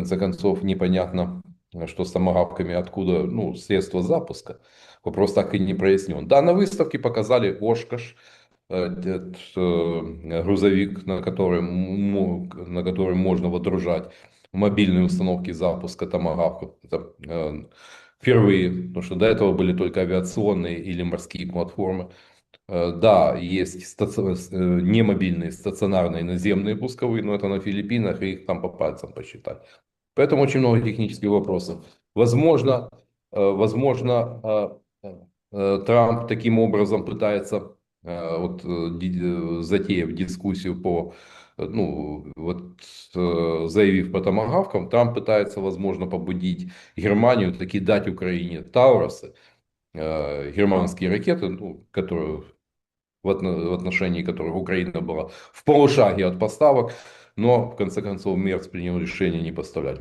конце концов, непонятно, что с томагавками, откуда ну, средства запуска. Вопрос так и не прояснен. Да, на выставке показали Ошкаш, этот э, грузовик, на котором, на котором можно водружать мобильные установки запуска томагавков. Это э, впервые, потому что до этого были только авиационные или морские платформы. Э, да, есть стаци... не мобильные, стационарные наземные пусковые, но это на Филиппинах, и их там по пальцам посчитать. Поэтому очень много технических вопросов. Возможно, возможно, Трамп таким образом пытается Э, вот э, затеяв дискуссию по, ну, вот заявив по томагавкам, Трамп пытается, возможно, побудить Германию таки дать Украине Таурусы, э, германские ракеты, ну, которые в отношении которых Украина была в полушаге от поставок, но в конце концов Мерц принял решение не поставлять.